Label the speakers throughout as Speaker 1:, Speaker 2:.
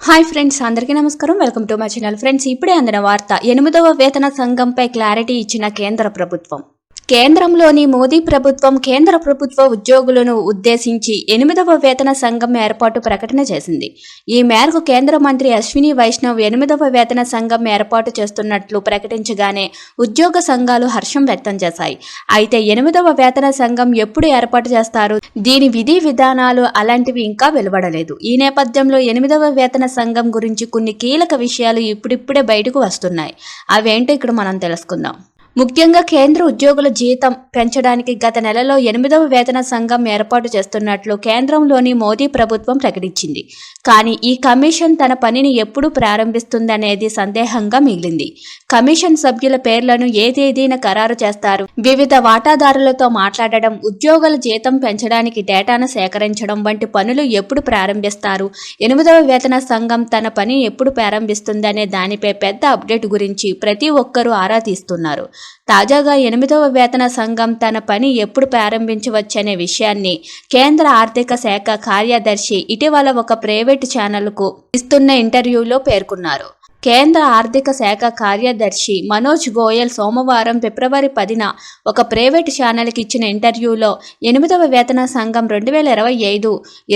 Speaker 1: Hi friends అందరికీ నమస్కారం. Welcome to my channel. Friends ఇప్పుడే అందిన వార్త ఎనిమిదవ వేతన సంఘంపై క్లారిటీ ఇచ్చిన కేంద్ర ప్రభుత్వం. కేంద్రంలోని మోదీ ప్రభుత్వం కేంద్ర ప్రభుత్వ ఉద్యోగులను ఉద్దేశించి ఎనిమిదవ వేతన సంఘం ఏర్పాటు ప్రకటన చేసింది. ఈ మేరకు కేంద్ర మంత్రి అశ్విని వైష్ణవ్ ఎనిమిదవ వేతన సంఘం ఏర్పాటు చేస్తున్నట్లు ప్రకటించగానే ఉద్యోగ సంఘాలు హర్షం వ్యక్తం చేశాయి. అయితే ఎనిమిదవ వేతన సంఘం ఎప్పుడు ఏర్పాటు చేస్తారు? దీని విధి విధానాలు అలాంటివి ఇంకా వెలువడలేదు. ఈ నేపథ్యంలో ఎనిమిదవ వేతన సంఘం గురించి కొన్ని కీలక విషయాలు ఇప్పుడిప్పుడే బయటకు వస్తున్నాయి. అవేంటో ఇక్కడ మనం తెలుసుకుందాం. ముఖ్యంగా కేంద్ర ఉద్యోగుల జీతం పెంచడానికి గత నెలలో ఎనిమిదవ వేతన సంఘం ఏర్పాటు చేస్తున్నట్లు కేంద్రంలోని మోదీ ప్రభుత్వం ప్రకటించింది. కానీ ఈ కమిషన్ తన పనిని ఎప్పుడు ప్రారంభిస్తుందనేది సందేహంగా మిగిలింది. కమిషన్ సభ్యుల పేర్లను ఏ తేదీన ఖరారు చేస్తారు. వివిధ వాటాదారులతో మాట్లాడడం ఉద్యోగుల జీతం పెంచడానికి డేటాను సేకరించడం వంటి పనులు ఎప్పుడు ప్రారంభిస్తారు? ఎనిమిదవ వేతన సంఘం తన పని ఎప్పుడు ప్రారంభిస్తుందనే దానిపై పెద్ద అప్డేట్ గురించి ప్రతి ఒక్కరూ ఆరా తీస్తున్నారు. తాజాగా ఎనిమిదవ వేతన సంఘం తన పని ఎప్పుడు ప్రారంభించవచ్చనే విషయాన్ని కేంద్ర ఆర్థిక శాఖ కార్యదర్శి ఇటీవల ఒక ప్రైవేటు ఛానల్కు ఇస్తున్న ఇంటర్వ్యూలో పేర్కొన్నారు. కేంద్ర ఆర్థిక శాఖ కార్యదర్శి మనోజ్ గోయల్ సోమవారం ఫిబ్రవరి పదిన ఒక ప్రైవేటు ఛానల్కి ఇచ్చిన ఇంటర్వ్యూలో ఎనిమిదవ వేతన సంఘం రెండు వేల ఇరవై ఐదు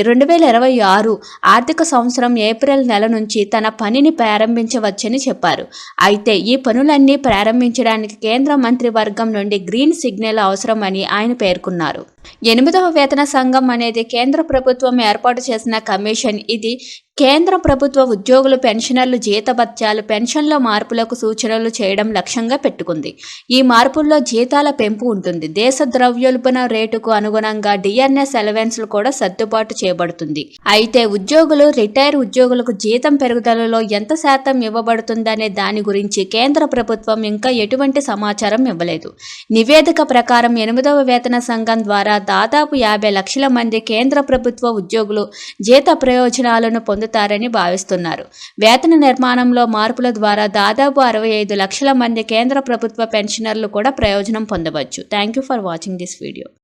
Speaker 1: రెండు వేల ఇరవై ఆరు ఆర్థిక సంవత్సరం ఏప్రిల్ నెల నుంచి తన పనిని ప్రారంభించవచ్చని చెప్పారు. అయితే ఈ పనులన్నీ ప్రారంభించడానికి కేంద్ర మంత్రివర్గం నుండి గ్రీన్ సిగ్నల్ అవసరమని ఆయన పేర్కొన్నారు. ఎనిమిదవ వేతన సంఘం అనేది కేంద్ర ప్రభుత్వం ఏర్పాటు చేసిన కమిషన్. ఇది కేంద్ర ప్రభుత్వ ఉద్యోగులు పెన్షనర్లు జీతభత్యాలు పెన్షన్ల మార్పులకు సూచనలు చేయడం లక్ష్యంగా పెట్టుకుంది. ఈ మార్పుల్లో జీతాల పెంపు ఉంటుంది. దేశ ద్రవ్యోల్బణ రేటుకు అనుగుణంగా డిఎన్ఎస్ అలవెన్స్లు కూడా సర్దుబాటు చేయబడుతుంది. అయితే ఉద్యోగులు రిటైర్ ఉద్యోగులకు జీతం పెరుగుదలలో ఎంత శాతం ఇవ్వబడుతుందనే దాని గురించి కేంద్ర ప్రభుత్వం ఇంకా ఎటువంటి సమాచారం ఇవ్వలేదు. నివేదిక ప్రకారం ఎనిమిదవ వేతన సంఘం ద్వారా ద్వారా దాదాపు యాభై లక్షల మంది కేంద్ర ప్రభుత్వ ఉద్యోగులు జీత ప్రయోజనాలను పొందుతారని భావిస్తున్నారు. వేతన నిర్మాణంలో మార్పుల ద్వారా దాదాపు అరవై ఐదు లక్షల మంది కేంద్ర ప్రభుత్వ పెన్షనర్లు కూడా ప్రయోజనం పొందవచ్చు. Thank you for watching this video